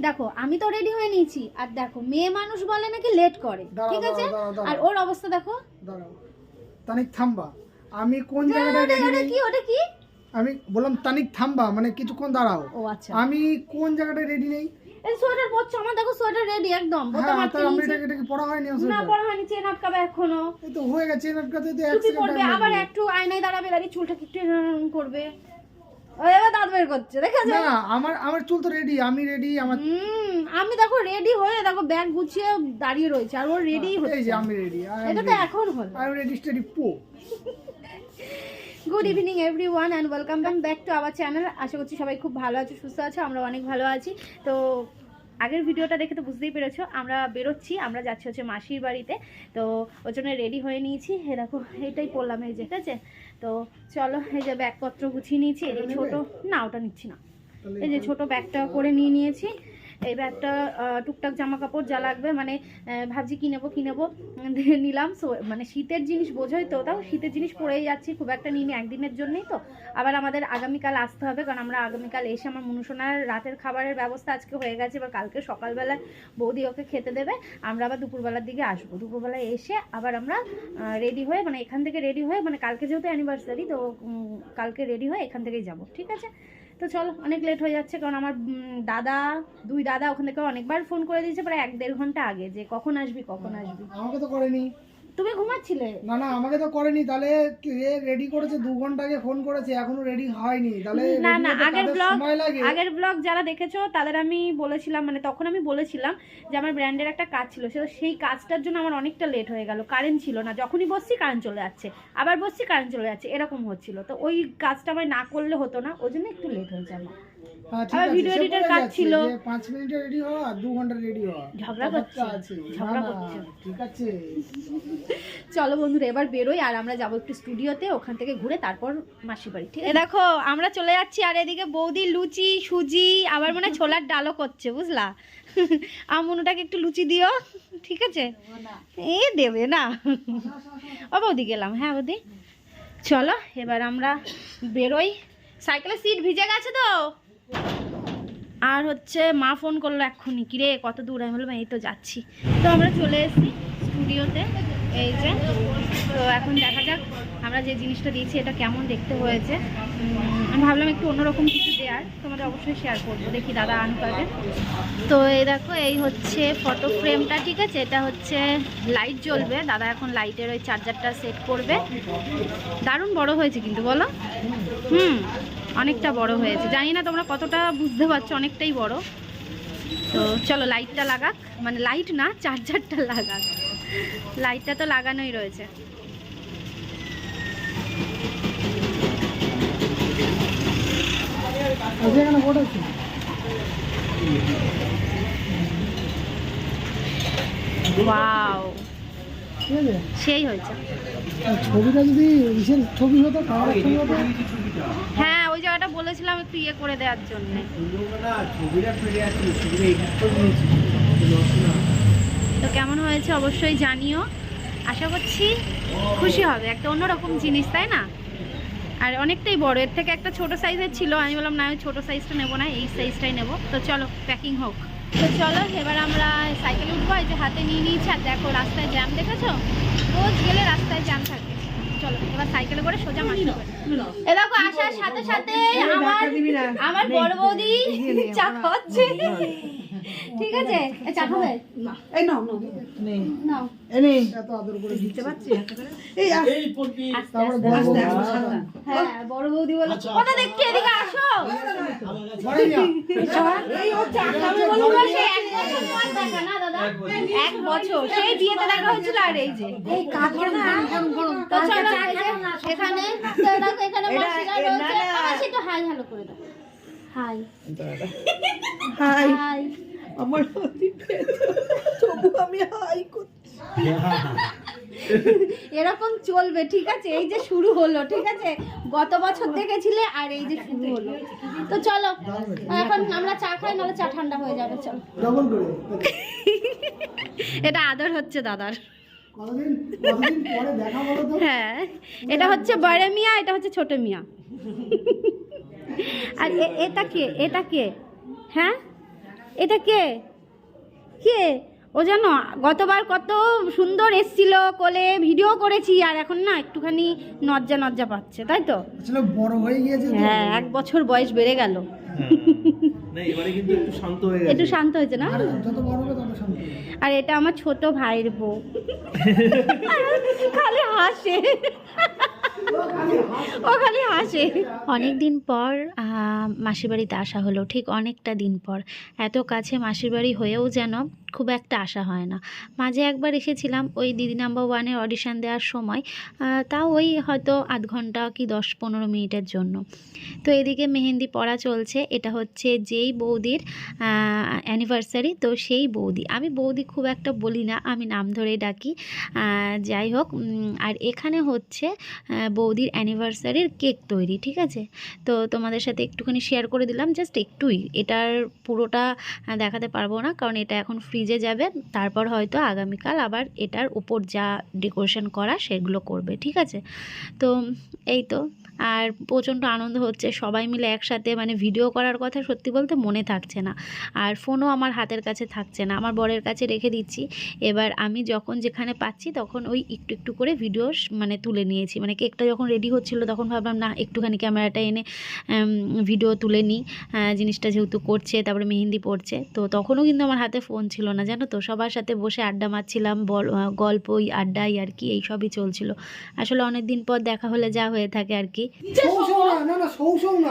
দেখো আমি তো রেডি হয়ে নিয়েছি। আর দেখো মেয়ে মানুষ বলে নাকি লেট করে। ঠিক আছে? আর ওর অবস্থা দেখো। তানিক থামবা। আমি কোন জায়গাটায় ওটা- রেডি নেই কি ওটা কি? আমি বললাম তানিক থামবা মানে কিছুক্ষণ দাঁড়াও। ও আচ্ছা। আমি কোন জায়গাটায় রেডি নেই? এই সোয়েটার পরছো আমার দেখো সোয়েটার রেডি একদম। বোতাম হ্যাঁ আটকে নিয়েছি। এটাকে এটাকে পড়া হয়নি না আসলে পড়া হয়নি চেন আটকাবে এখনও। এই তো হয়ে গেছে নাটকাতে তো এক সেকেন্ড টাইম আবার একটু আয়নায় দাঁড়াবে দাঁড়িয়ে চুলটাকে একটু করবে। এবার দাঁত বের করছে দেখেছ? না আমার আমার চুল তো রেডি আমি রেডি আমার হুম আমি দেখো রেডি হয়ে দেখো ব্যাগ গুছিয়ে দাঁড়িয়ে রয়েছে আর ওর রেডি এই যে আমি রেডি এটা তো এখন হলো। আই এম রেডি স্টাডি পো। Good evening everyone and welcome back to our channel আশা করছি সবাই খুব ভালো আছো সুস্থ আছো আমরা অনেক ভালো আছি। তো আগের ভিডিওটা দেখে তো বুঝতেই পেরেছ আমরা বেরোচ্ছি আমরা যাচ্ছি হচ্ছে মাসির বাড়িতে। তো ওর জন্য রেডি হয়ে নিয়েছি। হে দেখো এইটাই পড়লাম এই যে ঠিক আছে? তো চলো এই যে ব্যাগপত্র গুছিয়ে নিয়েছি এই ছোট না ওটা নিচ্ছি না। এই যে ছোট ব্যাগটা করে নিয়ে নিয়েছি। ব্যাগটা আহ, টুকটাক জামা কাপড় যা লাগবে মানে ভাবছি কি নেব কি নেব নিলাম। সো মানে শীতের জিনিস বোঝোই তো তাও শীতের জিনিস পরেই যাচ্ছি খুব একটা নিয়ে একদিনের জন্যই তো। আবার আমাদের আগামীকাল আসতে হবে কারণ আমরা আগামীকাল এসে আমার মনুষোনার রাতের খাবারের ব্যবস্থা আজকে হয়ে গেছে এবার কালকে সকালবেলায় বৌদি ওকে খেতে দেবে আমরা আবার দুপুরবেলার দিকে আসব। দুপুরবেলায় এসে আবার আমরা রেডি হয়ে মানে এখান থেকে রেডি হয়ে মানে কালকে যেহেতু অ্যানিভার্সারি তো কালকে রেডি হয়ে এখান থেকেই যাব ঠিক আছে? তো চল, অনেক লেট হয়ে যাচ্ছে কারণ আমার দাদা, দুই দাদা ওখান থেকে অনেকবার ফোন করে দিয়েছে, প্রায় এক দেড় ঘণ্টা আগে, যে কখন আসবি কখন আসবি। আমাকে তো করেনি। তুমি ঘুমাচ্ছিলে? না না আমাকে তো করেনি। তাহলে রেডি করেছে? দু ঘণ্টা আগে ফোন করেছে এখনও রেডি হয়নি। তাহলে না না আগের ব্লগ আগের ব্লগ যারা দেখেছ তাদের আমি বলেছিলাম মানে তখন আমি বলেছিলাম যে আমার ব্র্যান্ডের একটা কাজ ছিল। সে সেই কাজটার জন্য আমার অনেকটা লেট হয়ে গেল। কারেন্ট ছিল না। যখনই বসছি কারেন্ট চলে যাচ্ছে। আবার বসছি কারেন্ট চলে যাচ্ছে। এরকম হচ্ছিল। তো ওই কাজটা আমার না করলে হতো না। ওই জন্য একটু লেট হয়েছে আমার। হ্যাঁ, কাজ ছিল। যে মিনিটে রেডি হওয়া আর ঘণ্টা রেডি হওয়া। ঝগড়া করছে। করছে। ঠিক আছে। চলো বন্ধুরা এবার বেরোই আর আমরা যাব একটু স্টুডিওতে ওখান থেকে ঘুরে তারপর মাসি বাড়ি ঠিক আছে? দেখো আমরা চলে যাচ্ছি আর এদিকে বৌদি লুচি সুজি আবার মনে হয় ছোলার ডালও করছে বুঝলা? আমনুটাকে একটু লুচি দিও ঠিক আছে? এ দেবে না। ও বৌদি গেলাম হ্যাঁ বৌদি। চলো এবার আমরা বেরোই। সাইকেলের সিট ভিজে গেছে তো? আর হচ্ছে মা ফোন করল এক্ষুনি, কিরে, কত দূর? আমি বললাম, এই তো যাচ্ছি। তো আমরা চলে এসেছি স্টুডিওতে, এই যে। তো এখন দেখা যাক, আমরা যে জিনিসটা দিয়েছি, এটা কেমন দেখতে হয়েছে। আমি ভাবলাম একটু অন্যরকম কিছু দেওয়ার তোমাদের অবশ্যই শেয়ার করব, দেখি দাদা আন পাবে তো এই দেখো, এই হচ্ছে ফটো ফ্রেমটা ঠিক আছে? এটা হচ্ছে লাইট জ্বলবে, দাদা এখন লাইটের ওই চার্জারটা সেট করবে। দারুণ বড় হয়েছে কিন্তু, বলো। হুম। অনেকটা বড় হয়েছে। জানি না তোমরা কতটা বুঝতে পারছ অনেকটাই বড়। তো চলো লাইটটা লাগাক। মানে লাইট না চার্জারটা লাগাক। লাইটটা তো লাগানোই রয়েছে। সেই হয়েছে। ছবিটা যদি ছবি হতো। হ্যাঁ বলেছিলাম একটু ইয়ে করে দেওয়ার জন্য। তো কেমন হয়েছে অবশ্যই জানিও। আশা করছি খুশি হবে একটা অন্যরকম জিনিস তাই না? আর অনেকটাই বড় এর থেকে একটা ছোট সাইজের ছিল আমি বললাম না আমি ছোট সাইজটা নেব না এই সাইজটাই নেব। তো চলো প্যাকিং হোক। তো চলো এবার আমরা সাইকেল উঠবো এই যে হাতে নিয়ে নিয়েছি আর দেখো রাস্তায় জ্যাম দেখেছ? রোজ গেলে রাস্তায় জ্যাম থাকে চলো এবার সাইকেলে করে সোজা মাসি এ দেখো আসার সাথে সাথে আমার আমার বড় বৌদি চা খাচ্ছে ঠিক আছে? চা খাবে? এই নাও নাও। নাও। এনে এত আদর করে দিতে পারছি এই আস আস্তে তারপরে বড় সাবধান হ্যাঁ বড় বৌদি বলে কোথা দেখতে এদিকে আসো। এই ও চা খাবে বলে তোমার এক বছর পর দেখা না দাদা। এক বছর। সেই বিয়েতে দেখা হয়েছিল আর এই যে। এই কাঁদবে না তো চলো এখানে এখানে মাসিরা রয়েছে। মাসি হাই হ্যালো করে দাও। হাই। হাই। হাই। আমার তবু আমি হাই করছি। এরকম চলবে ঠিক আছে? এই যে শুরু হলো ঠিক আছে? গত বছর দেখেছিলে আর এই যে শুরু হলো। তো চলো এখন আমরা চা খাই নাহলে চা ঠান্ডা হয়ে যাবে চলো। এটা আদর হচ্ছে দাদার। হ্যাঁ এটা হচ্ছে বড় মিয়া এটা হচ্ছে ছোট মিয়া। আর এ- এটা কে? এটা কে? হ্যাঁ? এটা কে? কে? ও জানো গতবার কত সুন্দর এসছিল কোলে ভিডিও করেছি আর এখন না একটুখানি নজ্জা নজ্জা পাচ্ছে তাই তো? আসলে বড় হয়ে গিয়েছে হ্যাঁ এক বছর বয়স বেড়ে গেল। হ্যাঁ। না এবারে কিন্তু একটু শান্ত হয়ে একটু গেছে শান্ত হয়েছে না? আর এটা আমার ছোট ভাইয়ের বউ। খালি হাসে। ও খালি হাসে। অনেক দিন পর মাসির বাড়িতে আসা হলো, ঠিক অনেকটা দিন পর। এত কাছে মাসির বাড়ি হয়েও যেন খুব একটা আসা হয় না। মাঝে একবার এসেছিলাম ওই দিদি নাম্বার ওয়ানের অডিশান দেওয়ার সময় তাও ওই হয়তো আধ ঘণ্টা কি দশ পনেরো মিনিটের জন্য। তো এদিকে মেহেন্দি পড়া চলছে, এটা হচ্ছে যেই বৌদির অ্যানিভার্সারি তো সেই বৌদি। আমি বৌদি খুব একটা বলি না, আমি নাম ধরেই ডাকি যাই হোক আর এখানে হচ্ছে বৌদির অ্যানিভার্সারির কেক তৈরি, ঠিক আছে? তো তোমাদের সাথে একটুখানি শেয়ার করে দিলাম জাস্ট একটুই। এটার পুরোটা দেখাতে পারব না, কারণ এটা এখন ফ্রিজে যাবে তারপর হয়তো আগামীকাল আবার এটার উপর যা ডেকোরেশন করা সেগুলো করবে, ঠিক আছে? তো, এই তো। আর প্রচণ্ড আনন্দ হচ্ছে। সবাই মিলে একসাথে মানে ভিডিও করার কথা সত্যি বলতে মনে থাকছে না। আর ফোনও আমার হাতের কাছে থাকছে না। আমার বরের কাছে রেখে দিচ্ছি। এবার আমি যখন যেখানে পাচ্ছি তখন ওই একটু একটু করে ভিডিও মানে তুলে নিয়েছি। মানে কেকটা যখন রেডি হচ্ছিল তখন ভাবলাম, না, একটুখানি ক্যামেরাটা এনে ভিডিও তুলে নিই জিনিসটা যেহেতু করছে, তারপরে মেহেন্দি পড়ছে তো তখনও কিন্তু আমার হাতে ফোন ছিল না। জানো তো, সবার সাথে বসে আড্ডা মারছিলাম গল্পই, আড্ডাই আর কি এইসবই চলছিল। আসলে অনেক দিন পর দেখা হলে যা হয়ে থাকে আর কি।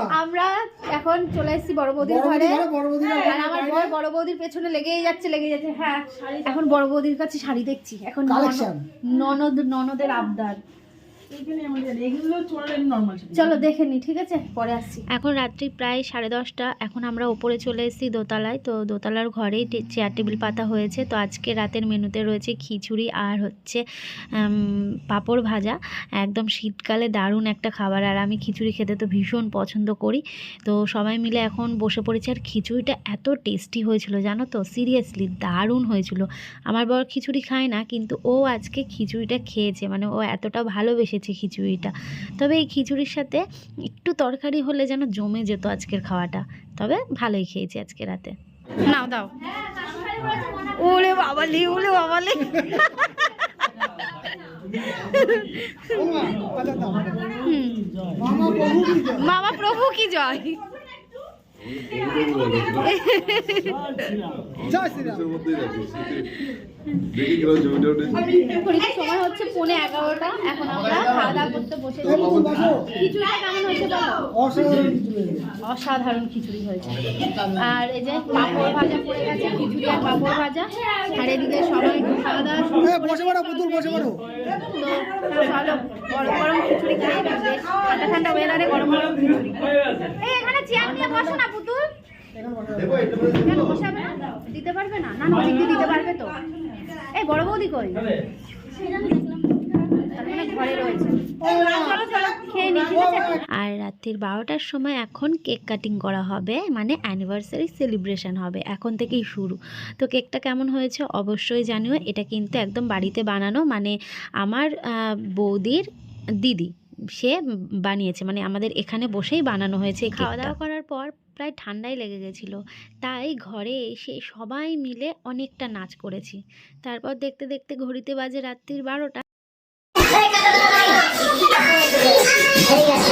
আমরা এখন চলে এসেছি বড় বৌদির বড় ঘরে। বড় আর আমার বর বড় বৌদির পেছনে লেগেই যাচ্ছে লেগে যাচ্ছে। হ্যাঁ এখন বড় বৌদির কাছে শাড়ি দেখছি। এখন ননদ- ননদের আবদার। চলে নর্মাল চলো দেখে নি ঠিক আছে? পরে আসছি। এখন রাত্রি প্রায় সাড়ে দশটা। এখন আমরা ওপরে চলে এসেছি দোতলায়। তো দোতলার ঘরেই চেয়ার টেবিল পাতা হয়েছে। তো আজকে রাতের মেনুতে রয়েছে খিচুড়ি আর হচ্ছে পাঁপড় ভাজা। একদম শীতকালে দারুণ একটা খাবার। আর আমি খিচুড়ি খেতে তো ভীষণ পছন্দ করি। তো সবাই মিলে এখন বসে পড়েছি। আর খিচুড়িটা এত টেস্টি হয়েছিল জানো তো? সিরিয়াসলি দারুণ হয়েছিল। আমার বর খিচুড়ি খায় না কিন্তু ও আজকে খিচুড়িটা খেয়েছে। মানে ও এতটা ভালোবেসেছে খিচুড়িটা। তবে এই খিচুড়ির সাথে একটু তরকারি হলে যেন জমে যেত আজকের খাওয়াটা। তবে ভালোই খেয়েছি আজকে রাতে। নাও দাও। ওরে বাবালি ওরে বাবালি। মামা প্রভু কি জয়। মামা প্রভু কি জয়? জয় শ্রীরাম। দেখি গেল জমিটা উঠে ঘড়িতে সময় হচ্ছে পৌনে এগারোটা। এখন আমরা খাওয়া দাওয়া করতে বসেছি। এই বাবু বসো খিচুড়িটা কেমন হয়েছে অসাধারণ খিচুড়ি। হয়েছে। আর এই যে পাঁপড় ভাজা পড়ে গেছে খিচুড়ি আর পাঁপড় ভাজা। আর এদিকে সবাই খাওয়া দাওয়া বসে পড়ো পুতুল বসে পড়ো। তো চলো গরম গরম খিচুড়ি খাই বেশ ঠান্ডা ঠান্ডা ওয়েদারে গরম গরম খিচুড়ি। এই এখানে চেয়ার নিয়ে বসো না পুতুল। কেন বসাবে না? দিতে পারবে না? না না দিতে পারবে তো। এই বড় বৌদি কই? মানে ঘরে রয়েছে। আর রাত্রির বারোটার সময় এখন কেক কাটিং করা হবে মানে অ্যানিভার্সারি সেলিব্রেশন হবে এখন থেকেই শুরু। তো কেকটা কেমন হয়েছে অবশ্যই জানিও এটা কিন্তু একদম বাড়িতে বানানো মানে আমার বৌদির দিদি সে বানিয়েছে মানে আমাদের এখানে বসেই বানানো হয়েছে খাওয়া দাওয়া করার পর প্রায় ঠান্ডাই লেগে গেছিল। তাই ঘরে এসে সবাই মিলে অনেকটা নাচ করেছি। তারপর দেখতে দেখতে ঘড়িতে বাজে রাত্রির বারোটা। হঠাৎ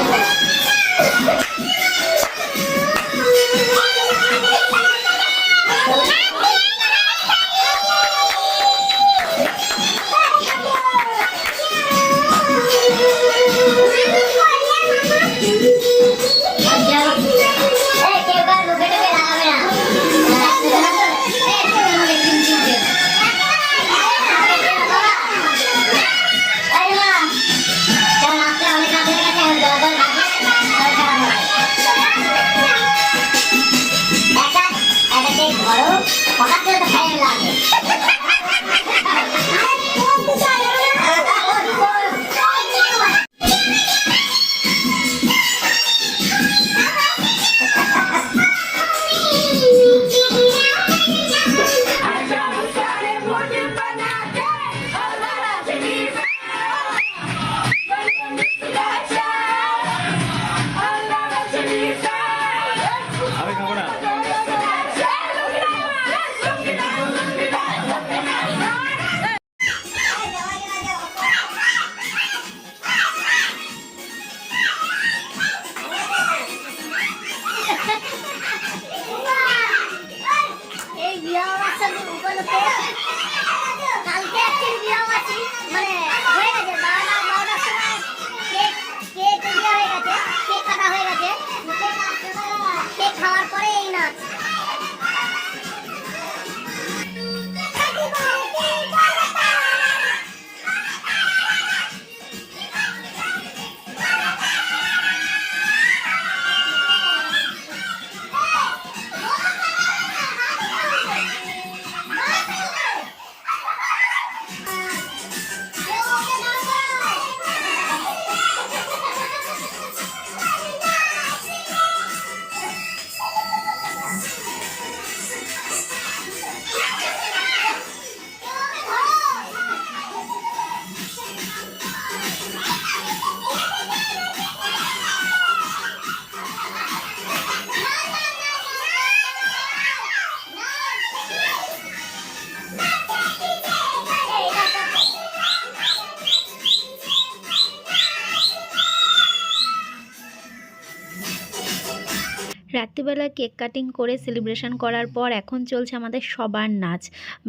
রাত্রিবেলা কেক কাটিং করে সেলিব্রেশন করার পর এখন চলছে আমাদের সবার নাচ।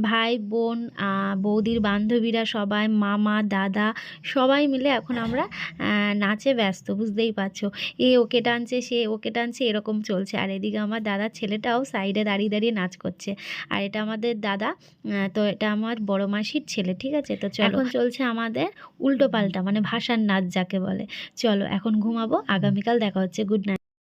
ভাই, বোন বৌদির বান্ধবীরা সবাই, মামা, দাদা সবাই মিলে এখন আমরা নাচে ব্যস্ত, বুঝতেই পারছ। এ ওকে টানছে, সে ওকে টানছে, এরকম চলছে। আর এদিকে আমার দাদার ছেলেটাও সাইডে দাঁড়িয়ে দাঁড়িয়ে নাচ করছে। আর এটা আমাদের দাদা তো এটা আমার বড় মাসির ছেলে, ঠিক আছে? তো চলো। এখন চলছে আমাদের উল্টো পাল্টা মানে ভাষার নাচ যাকে বলে। চলো, এখন ঘুমাবো, আগামীকাল দেখা হচ্ছে। Good night